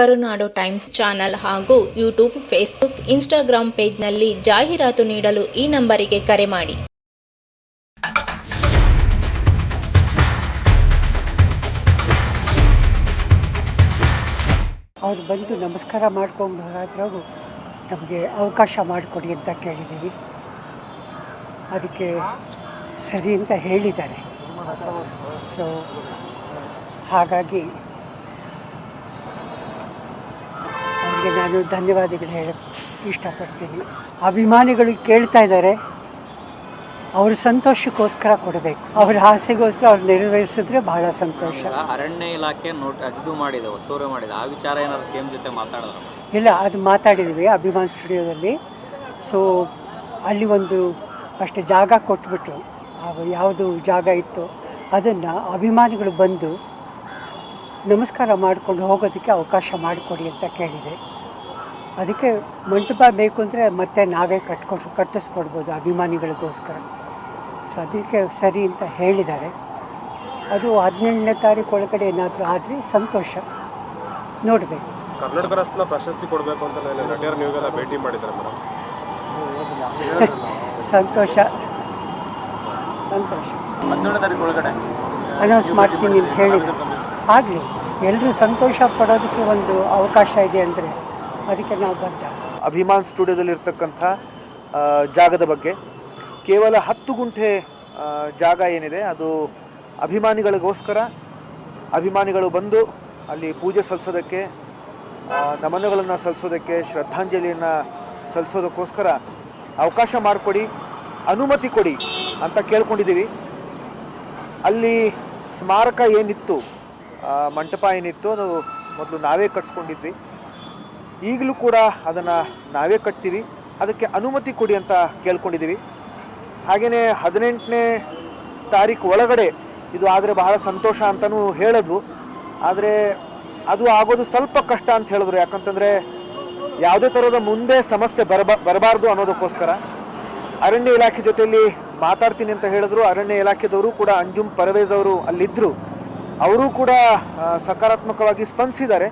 ಕರುನಾಡು times channel ಹಾಗೂ YouTube, Facebook Instagram ಪೇಜ್ನಲ್ಲಿ ಜಾಹೀರಾತು ನೀಡಲು ಈ ನಂಬರಿಗೆ ಕರೆ ಮಾಡಿ. ಅವ್ರು ಬಂದು ನಮಸ್ಕಾರ ಮಾಡ್ಕೊಂಡು ನಮಗೆ ಅವಕಾಶ ಮಾಡಿಕೊಡಿ ಅಂತ ಕೇಳಿದ್ದೀವಿ ಅದಕ್ಕೆ ಸರಿ ಅಂತ ಹೇಳಿದ್ದಾರೆ. ಸೊ ಹಾಗಾಗಿ ಅವ್ರಿಗೆ ನಾನು ಧನ್ಯವಾದಗಳು ಹೇಳಕ್ಕೆ ಇಷ್ಟಪಡ್ತೀನಿ. ಅಭಿಮಾನಿಗಳು ಕೇಳ್ತಾ ಇದ್ದಾರೆ ಅವರು ಸಂತೋಷಕ್ಕೋಸ್ಕರ ಕೊಡಬೇಕು. ಅವ್ರ ಆಸೆಗೋಸ್ಕರ ಅವ್ರು ನೆರವೇರಿಸಿದ್ರೆ ಬಹಳ ಸಂತೋಷ. ಅರಣ್ಯ ಇಲಾಖೆ ನೋಟ್ ಇದು ಮಾಡಿದೆ ಒತ್ತುವರಿ ಮಾಡಿದೆ. ಆ ವಿಚಾರ ಏನಾದ್ರು ಸಿ ಎಂ ಜೊತೆ ಮಾತಾಡಿದ್ರು? ಇಲ್ಲ ಅದು ಮಾತಾಡಿದ್ವಿ ಅಭಿಮಾನ್ ಸ್ಟುಡಿಯೋದಲ್ಲಿ. ಸೊ ಅಲ್ಲಿ ಒಂದು ಅಷ್ಟು ಜಾಗ ಕೊಟ್ಬಿಟ್ಟು ಯಾವುದು ಜಾಗ ಇತ್ತು ಅದನ್ನು ಅಭಿಮಾನಿಗಳು ಬಂದು ನಮಸ್ಕಾರ ಮಾಡಿಕೊಂಡು ಹೋಗೋದಕ್ಕೆ ಅವಕಾಶ ಮಾಡಿಕೊಡಿ ಅಂತ ಕೇಳಿದೆ. ಅದಕ್ಕೆ ಮಂಟಪ ಬೇಕು ಅಂದರೆ ಮತ್ತೆ ನಾವೇ ಕಟ್ಕೊಂಡು ಕಟ್ಟಿಸ್ಕೊಡ್ಬೋದು ಅಭಿಮಾನಿಗಳಿಗೋಸ್ಕರ. ಸೊ ಅದಕ್ಕೆ ಸರಿ ಅಂತ ಹೇಳಿದ್ದಾರೆ. ಅದು ಹದಿನೆಂಟನೇ ತಾರೀಕು ಒಳಗಡೆ ಏನಾದರೂ ಆದರೆ ಸಂತೋಷ. ನೋಡಬೇಕು. ಕರ್ನಾಟಕ ರಾಷ್ಟ್ರ ಪ್ರಶಸ್ತಿ ಕೊಡಬೇಕು ಅಂತ ನಟಿಯರು ನೀವೆಲ್ಲ ಭೇಟಿ ಮಾಡಿದ್ದಾರೆ ಮೇಡಮ್. ಸಂತೋಷ. ಸಂತೋಷ. ಹದಿನೇಳು ತಾರೀಕು ಒಳಗಡೆ. ಅನೌನ್ಸ್ ಮಾಡ್ತೀನಿ ಅಂತ ಹೇಳಿದ್ರು. ಆಗಲಿ ಎಲ್ಲರೂ ಸಂತೋಷ ಪಡೋದಕ್ಕೆ ಒಂದು ಅವಕಾಶ ಇದೆ ಅಂದರೆ. ಅದಕ್ಕೆ ನಾವು ಬಂದ ಅಭಿಮಾನ್ ಸ್ಟುಡಿಯೋದಲ್ಲಿ ಇರ್ತಕ್ಕಂಥ ಜಾಗದ ಬಗ್ಗೆ. ಕೇವಲ ಹತ್ತು ಗುಂಟೆ ಜಾಗ ಏನಿದೆ, ಅದು ಅಭಿಮಾನಿಗಳಿಗೋಸ್ಕರ, ಅಭಿಮಾನಿಗಳು ಬಂದು ಅಲ್ಲಿ ಪೂಜೆ ಸಲ್ಲಿಸೋದಕ್ಕೆ ನಮನಗಳನ್ನು ಸಲ್ಲಿಸೋದಕ್ಕೆ, ಶ್ರದ್ಧಾಂಜಲಿಯನ್ನು ಸಲ್ಲಿಸೋದಕ್ಕೋಸ್ಕರ ಅವಕಾಶ ಮಾಡಿಕೊಡಿ, ಅನುಮತಿ ಕೊಡಿ ಅಂತ ಕೇಳ್ಕೊಂಡಿದ್ದೀವಿ. ಅಲ್ಲಿ ಸ್ಮಾರಕ ಏನಿತ್ತು ಮಂಟಪ ಏನಿತ್ತು, ಅದು ಮೊದಲು ನಾವೇ ಕಟ್ಸ್ಕೊಂಡಿದ್ವಿ. ಈಗಲೂ ಕೂಡ ಅದನ್ನು ನಾವೇ ಕಟ್ತೀವಿ. ಅದಕ್ಕೆ ಅನುಮತಿ ಕೊಡಿ ಅಂತ ಕೇಳ್ಕೊಂಡಿದ್ದೀವಿ. ಹಾಗೆಯೇ ಹದಿನೆಂಟನೇ ತಾರೀಕು ಒಳಗಡೆ ಇದು ಆದರೆ ಬಹಳ ಸಂತೋಷ ಅಂತಲೂ ಹೇಳೋದು. ಆದರೆ ಅದು ಆಗೋದು ಸ್ವಲ್ಪ ಕಷ್ಟ ಅಂತ ಹೇಳಿದ್ರು ಯಾಕಂತಂದರೆ ಯಾವುದೇ ಥರದ ಮುಂದೆ ಸಮಸ್ಯೆ ಬರಬ, ಬರಬಾರ್ದು ಅನ್ನೋದಕ್ಕೋಸ್ಕರ. ಅರಣ್ಯ ಇಲಾಖೆ ಜೊತೆಯಲ್ಲಿ ಮಾತಾಡ್ತೀನಿ ಅಂತ ಹೇಳಿದ್ರು. ಅರಣ್ಯ ಇಲಾಖೆದವರು ಕೂಡ ಅಂಜುಮ್ ಪರವೇಜ್ ಅವರು ಅಲ್ಲಿದ್ದರು ಅವರೂ ಕೂಡ ಸಕಾರಾತ್ಮಕವಾಗಿ ಸ್ಪಂದಿಸಿದ್ದಾರೆ.